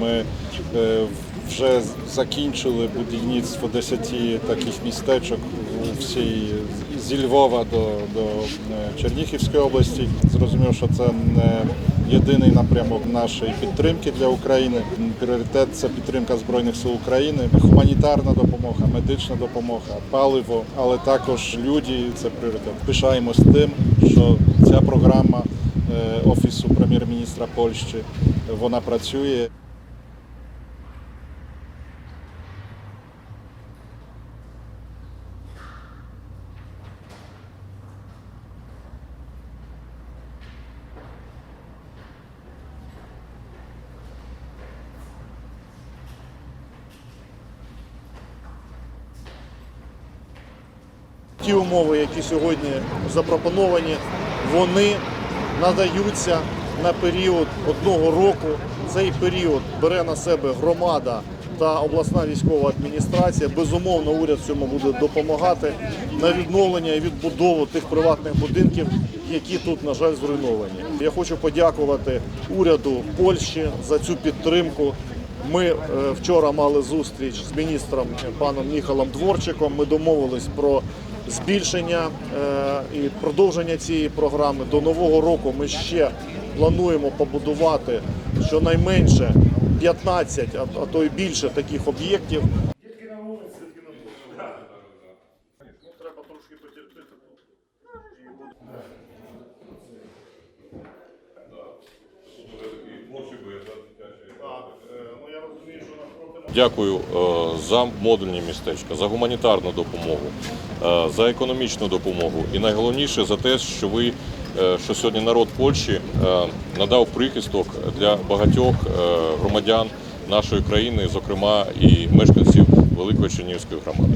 Ми е, вже закінчили будівництво 10 таких містечок всій зі Львова до, до е, Чернігівської області. Зрозуміло, що це не єдиний напрямок нашої підтримки для України. Пріоритет це підтримка Збройних сил України, гуманітарна допомога, медична допомога, паливо, але також люди це пріоритет. Пишаємось тим, що ця програма е, Офісу прем'єр-міністра Польщі вона працює. Ті умови, які сьогодні запропоновані, вони надаються на період одного року. Цей період бере на себе громада та обласна військова адміністрація. Безумовно, уряд цьому буде допомагати на відновлення і відбудову тих приватних будинків, які тут, на жаль, зруйновані. Я хочу подякувати уряду Польщі за цю підтримку. Ми е, вчора мали зустріч з міністром паном Міхалом Дворчиком. Ми домовились про збільшення е, і продовження цієї програми. До нового року ми ще плануємо побудувати щонайменше 15, а, то й більше таких об'єктів. Треба трошки потерпіти. Дякую е, за модульні містечка, за гуманітарну допомогу, е, за економічну допомогу і найголовніше за те, що ви е, що сьогодні народ Польщі надав прихисток для багатьох громадян нашої країни, зокрема і мешканців Великої Чернівської громади.